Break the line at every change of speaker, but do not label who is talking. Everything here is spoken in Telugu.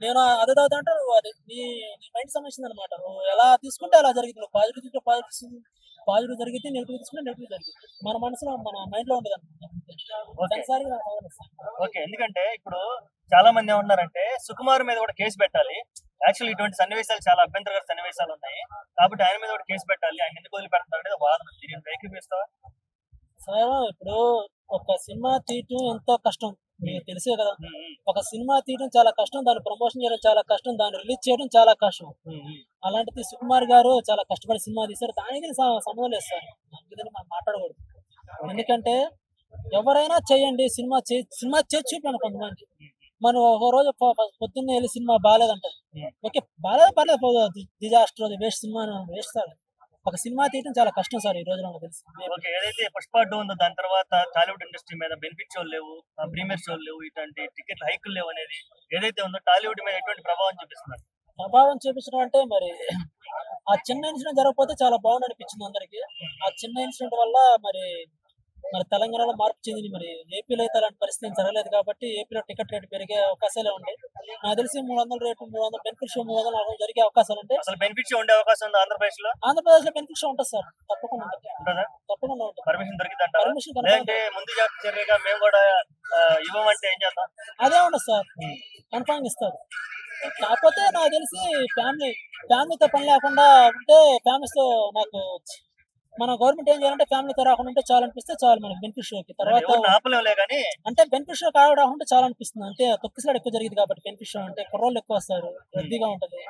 నేను అదే చదువుతా అంటే నువ్వు అది నీ నీ మైండ్ సంబంధించింది అనమాట నువ్వు ఎలా తీసుకుంటే అలా జరిగింది. నువ్వు పాజిటివ్ తీసుకుంటే పాజిటివ్ పాజిటివ్ జరిగితే నెగిటివ్ తీసుకుంటే నెగిటివ్ జరిగింది. మన మనసులో మన మైండ్లో ఉండదు అనమాట
ఓకే. ఎందుకంటే ఇప్పుడు చాలా మంది ఏమన్నారంటే సుకుమార్ మీద కూడా కేసు పెట్టాలి. యాక్చువల్ ఇటువంటి సన్నివేశాలు చాలా అభ్యంతరకర సన్నివేశాలు ఉన్నాయి. కాబట్టి ఆయన మీద కూడా కేసు పెట్టాలి. ఆయన ఎందుకు వదిలిపెడతారు అనేది వాదన. దీన్ని ఏకీపిస్తావా
సార్ ఇప్పుడు ఒక సినిమా తీయటం ఎంతో కష్టం. మీకు తెలిసే కదా. ఒక సినిమా తీయడం చాలా కష్టం దాన్ని ప్రమోషన్ చేయడం చాలా కష్టం దాన్ని రిలీజ్ చేయడం చాలా కష్టం. అలాంటిది సుకుమార్ గారు చాలా కష్టపడి సినిమా తీశారు. దానికి స- సంబంధం లేదు సార్. అందుకని మనం మాట్లాడకూడదు. ఎందుకంటే ఎవరైనా చేయండి సినిమా చే సినిమా చేసి చూపాను కొంతమంది. మనం ఒక రోజు పొద్దున్నే వెళ్ళి సినిమా బాగాలేదంటారు
Hmm.
ఓకే బాగాలేదు పర్లేదు? డిజాస్టర్ అది వేస్ట్ సినిమా వేస్ట్ సార్. ఒక సినిమా తీయడం చాలా కష్టం సార్ ఈ రోజు నాకు తెలిసి.
ఓకే ఏదైతే పుష్ప టూ ఉందో దాని తర్వాత టాలీవుడ్ ఇండస్ట్రీ మీద బెనిఫిట్ షోలు లేవు ప్రీమియర్ షోలు లేవు ఇటువంటి టికెట్ హైకులు లేవు అనేది ఏదైతే ఉందో టాలీవుడ్ మీద ఎటువంటి ప్రభావం చూపిస్తున్నారు?
ప్రభావం చూపించడం అంటే మరి ఆ చిన్న ఇన్సిడెంట్ జరగకపోతే చాలా బాగుంది అనిపించింది అందరికి. ఆ చిన్న ఇన్సిడెంట్ వల్ల మరి మరి తెలంగాణలో మార్పు చెందింది మరి. ఏపీలో అయితే అలాంటి పరిస్థితి జరగలేదు కాబట్టి ఏపీలో టికెట్ రేటు పెరిగే అవకాశాలే ఉన్నాయి. నాకు తెలిసి మూడు వందల రేటు మూడు వందల బెనిఫిట్ షో మూడు వందల నాలుగు జరిగే అవకాశాలు ఉంటాయి.
అసలు బెనిఫిట్ ఉండే అవకాశం ఉంది
ఆంధ్రప్రదేశ్లో ఆంధ్రప్రదేశ్లో బెనిఫిట్ షో ఉంటుంది సార్. తప్పకుండా ఉంటుంది. తప్పకుండా ఉంటుంది.
పర్మిషన్ దొరికిందంటారా
పర్మిషన్
లేదంటే ముందు చర్యగా మేము కూడా ఇవ్వమంటే ఏం చేద్దాం?
అదే ఉండదు సార్. కన్ఫామ్ ఇస్తారు. కాకపోతే నాకు తెలిసి ఫ్యామిలీ ఫ్యామిలీతో పని లేకుండా ఉంటే families తో నాకు మన గవర్నమెంట్ ఏం చేయాలంటే ఫ్యామిలీతో రాకుండా ఉంటే చాలు అనిపిస్తే చాలు మనకి బెనిఫిట్ షోకి తర్వాత అంటే బెనిఫిట్ షో కావడం ఉంటే చాలా అనిపిస్తుంది. అంటే తొక్కిసలాడు ఎక్కువ జరిగింది కాబట్టి బెనిఫిట్ షో అంటే కుర్రోళ్ళు ఎక్కువ వస్తారు. రద్దీగా ఉంటది.